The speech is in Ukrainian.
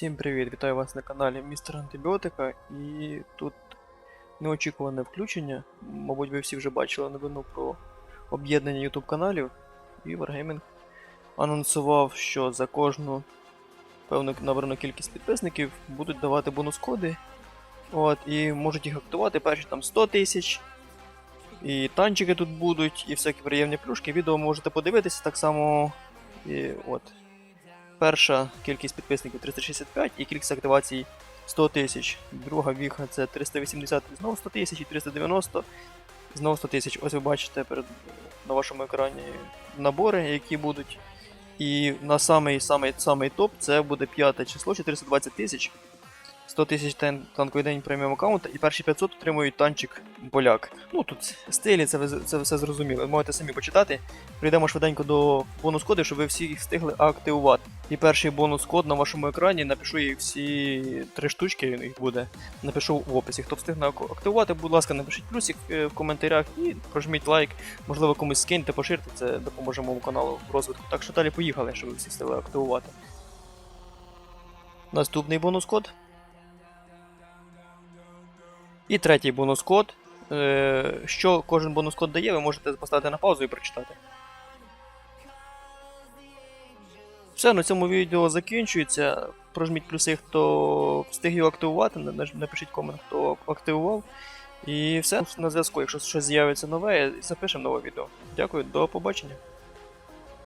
Всім привіт! Вітаю вас на каналі Містер Антибіотика. І тут неочікуване включення. Мабуть, ви всі вже бачили новину про об'єднання YouTube каналів. І Wargaming анонсував, що за кожну певну набрану кількість підписників будуть давати бонус-коди. От, і можуть їх актувати перші там 100 тисяч. І танчики тут будуть, і всякі приємні плюшки. Відео можете подивитися так само. І от. Перша кількість підписників 365 і кількість активацій 100 тисяч. Друга віха це 380 знову 100 тисяч і 390 знову 100 тисяч. Ось ви бачите перед, на вашому екрані набори, які будуть. І на самий самий самий топ це буде п'яте число 420 тисяч. 100 тисяч тан- танковий день преміум аккаунта і перші 500 отримують танчик поляк. Ну тут стилі, це, це все зрозуміло. Можете самі почитати. Прийдемо швиденько до бонус кодів, щоб ви всі їх встигли активувати. І перший бонус код на вашому екрані напишу їх всі три штучки, їх буде. Напишу в описі. Хто встигне активувати, будь ласка, напишіть плюсик е, в коментарях і прожміть лайк. Можливо, комусь скиньте, поширте, це допоможе моєму каналу в розвитку. Так що далі поїхали, щоб ви всі встигли активувати. Наступний бонус код. І третій бонус код. Е, Що кожен бонус код дає, ви можете поставити на паузу і прочитати. Все, на цьому відео закінчується. Прожміть плюси, хто встиг його активувати. Напишіть комент, хто активував. І все на зв'язку. Якщо щось з'явиться нове, запишемо нове відео. Дякую, до побачення.